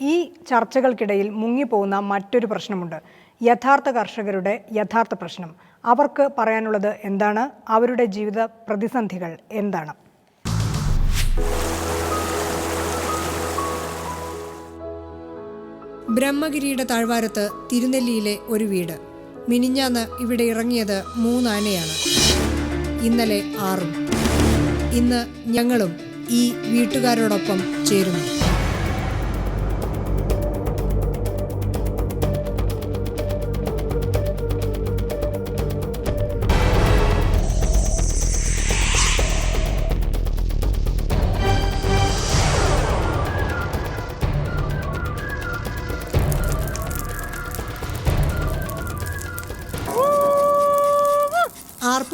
ഈ ചർച്ചകൾക്കിടയിൽ മുങ്ങിപ്പോകുന്ന മറ്റൊരു പ്രശ്നമുണ്ട്. യഥാർത്ഥ കർഷകരുടെ യഥാർത്ഥ പ്രശ്നം. അവർക്ക് പറയാനുള്ളത് എന്താണ്? അവരുടെ ജീവിത പ്രതിസന്ധികൾ എന്താണ്? ബ്രഹ്മഗിരിയുടെ താഴ്വാരത്ത് തിരുനെല്ലിയിലെ ഒരു വീട്. മിനിഞ്ഞാന്ന് ഇവിടെ ഇറങ്ങിയത് മൂന്നാനയാണ്. ഇന്നലെ ആറും. ഇന്ന് ഞങ്ങളും ഈ വീട്ടുകാരോടൊപ്പം ചേരുന്നു.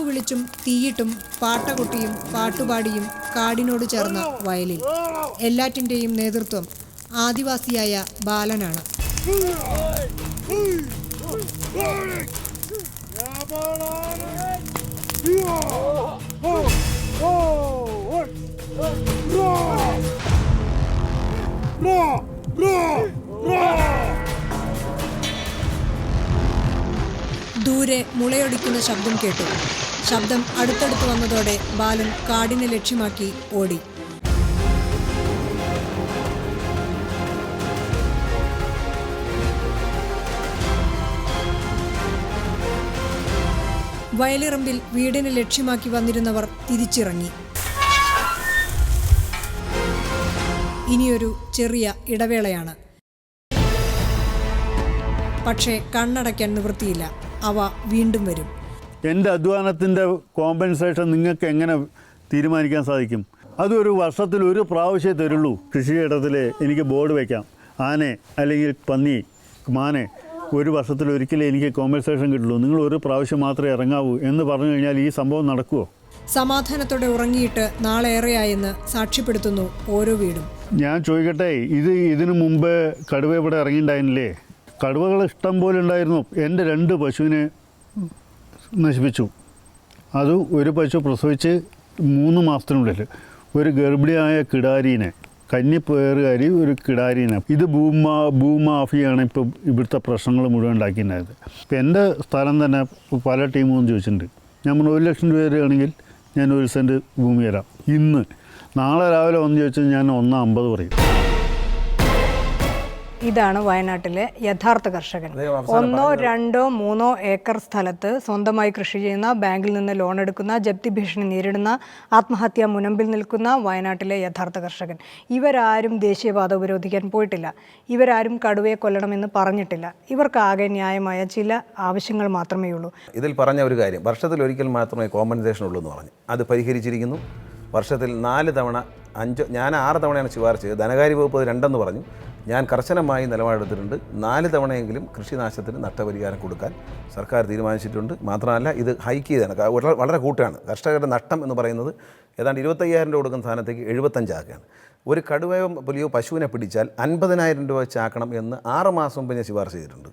വിളിച്ചും തീയിട്ടും പാട്ടകൊട്ടിയും പാട്ടുപാടിയും കാടിനോട് ചേർന്ന വയലിൽ. എല്ലാറ്റിന്റെയും നേതൃത്വം ആദിവാസിയായ ബാലനാണ്. ദൂരെ മുളയൊടിക്കുന്ന ശബ്ദം കേട്ടു. ശബ്ദം അടുത്തടുത്ത് വന്നതോടെ ബാലൻ കാടിനെ ലക്ഷ്യമാക്കി ഓടി. വയലിറമ്പിൽ വീടിനെ ലക്ഷ്യമാക്കി വന്നിരുന്നവർ തിരിച്ചിറങ്ങി. ഇനിയൊരു ചെറിയ ഇടവേളയാണ്. പക്ഷേ കണ്ണടയ്ക്കാൻ നിവൃത്തിയില്ല. അവ വീണ്ടും വരും. എന്റെ അധ്വാനത്തിന്റെ കോമ്പൻസേഷൻ നിങ്ങൾക്ക് എങ്ങനെ തീരുമാനിക്കാൻ സാധിക്കും? അതൊരു വർഷത്തിൽ ഒരു പ്രാവശ്യമേ തരുള്ളൂ. കൃഷിയിടത്തിൽ എനിക്ക് ബോർഡ് വയ്ക്കാം ആനെ അല്ലെങ്കിൽ പന്നി മാനെ ഒരു വർഷത്തിൽ ഒരിക്കലും എനിക്ക് കോമ്പൻസേഷൻ കിട്ടുള്ളൂ. നിങ്ങൾ ഒരു പ്രാവശ്യം മാത്രമേ ഇറങ്ങാവൂ എന്ന് പറഞ്ഞു കഴിഞ്ഞാൽ ഈ സംഭവം നടക്കുമോ സമാധാനത്തോടെ ഉറങ്ങിയിട്ട് നാളേറെയായെന്ന് സാക്ഷ്യപ്പെടുത്തുന്നു ഓരോ വീടും. ഞാൻ ചോദിക്കട്ടെ ഇത് ഇതിനു മുമ്പ് കടുവ ഇവിടെ ഇറങ്ങിയിട്ടുണ്ടായിരുന്നില്ലേ കടുവകൾ ഇഷ്ടം പോലെ ഉണ്ടായിരുന്നു. എന്റെ രണ്ട് പശുവിനെ നശിപ്പിച്ചു. അത് ഒരു പശു പ്രസവിച്ച് മൂന്ന് മാസത്തിനുള്ളിൽ. ഒരു ഗർഭിണിയായ കിടാരീനെ കന്നിപ്പേറുകാരി ഒരു കിടാരീനെ. ഇത് ഭൂമാ ഭൂമാഫിയാണ് ഇപ്പോൾ ഇവിടുത്തെ പ്രശ്നങ്ങൾ മുഴുവൻ ഉണ്ടാക്കിയിട്ടുണ്ടായത്. ഇപ്പം എന്റെ സ്ഥലം തന്നെ പല ടീമും ചോദിച്ചിട്ടുണ്ട്. ഞാൻ ഒരു ലക്ഷം രൂപ തരികയാണെങ്കിൽ ഞാൻ ഒരു സെന്റ് ഭൂമി തരാം. ഇന്ന്. നാളെ രാവിലെ വന്ന് ചോദിച്ചാൽ ഞാൻ ഒന്ന് അമ്പത് പറയും. ഇതാണ് വയനാട്ടിലെ യഥാർത്ഥ കർഷകൻ. ഒന്നോ രണ്ടോ മൂന്നോ ഏക്കർ സ്ഥലത്ത് സ്വന്തമായി കൃഷി ചെയ്യുന്ന ബാങ്കിൽ നിന്ന് ലോൺ എടുക്കുന്ന ജപ്തി ഭീഷണി നേരിടുന്ന ആത്മഹത്യ മുനമ്പിൽ നിൽക്കുന്ന വയനാട്ടിലെ യഥാർത്ഥ കർഷകൻ. ഇവരാരും ദേശീയപാത ഉപരോധിക്കാൻ പോയിട്ടില്ല. ഇവരാരും കടുവയെ കൊല്ലണമെന്ന് പറഞ്ഞിട്ടില്ല. ഇവർക്കാകെ ന്യായമായ ചില ആവശ്യങ്ങൾ മാത്രമേ ഉള്ളൂ. ഇതിൽ പറഞ്ഞ ഒരു കാര്യം വർഷത്തിൽ ഒരിക്കൽ മാത്രമേ കോമ്പൻസേഷൻ ഉള്ളൂ എന്ന് പറഞ്ഞു. അത് പരിഹരിച്ചിരിക്കുന്നു. വർഷത്തിൽ നാല് തവണ അഞ്ച് ഞാൻ ആറ് തവണയാണ് ശുപാർശ ചെയ്തത്. ധനകാര്യ വകുപ്പ് രണ്ടെന്ന് പറഞ്ഞു. ഞാൻ കർശനമായി നിലപാടെടുത്തിട്ടുണ്ട്. നാല് തവണയെങ്കിലും കൃഷിനാശത്തിന് നഷ്ടപരിഹാരം കൊടുക്കാൻ സർക്കാർ തീരുമാനിച്ചിട്ടുണ്ട്. മാത്രമല്ല ഇത് ഹൈക്ക് ചെയ്താണ്. വളരെ- കൂട്ടാണ്. കർഷകരുടെ നഷ്ടം എന്ന് പറയുന്നത് ഏതാണ്ട് ഇരുപത്തയ്യായിരം രൂപ കൊടുക്കുന്ന സ്ഥാനത്തേക്ക് എഴുപത്തഞ്ചാക്കുകയാണ്. ഒരു കടുവയോ പുലിയോ പശുവിനെ പിടിച്ചാൽ അൻപതിനായിരം രൂപ വെച്ചാക്കണം എന്ന് ആറ് മാസം മുമ്പ് ഞാൻ ശുപാർശ ചെയ്തിട്ടുണ്ട്.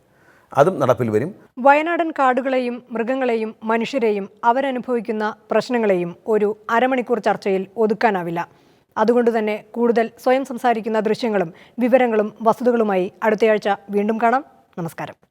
അതും നടപ്പിൽ വരും. വയനാടൻ കാടുകളെയും മൃഗങ്ങളെയും മനുഷ്യരെയും അവരനുഭവിക്കുന്ന പ്രശ്നങ്ങളെയും ഒരു അരമണിക്കൂർ ചർച്ചയിൽ ഒതുക്കാനാവില്ല. അതുകൊണ്ട് തന്നെ കൂടുതൽ സ്വയം സംസാരിക്കുന്ന ദൃശ്യങ്ങളും വിവരങ്ങളും വസ്തുതകളുമായി അടുത്തയാഴ്ച വീണ്ടും കാണാം. നമസ്കാരം.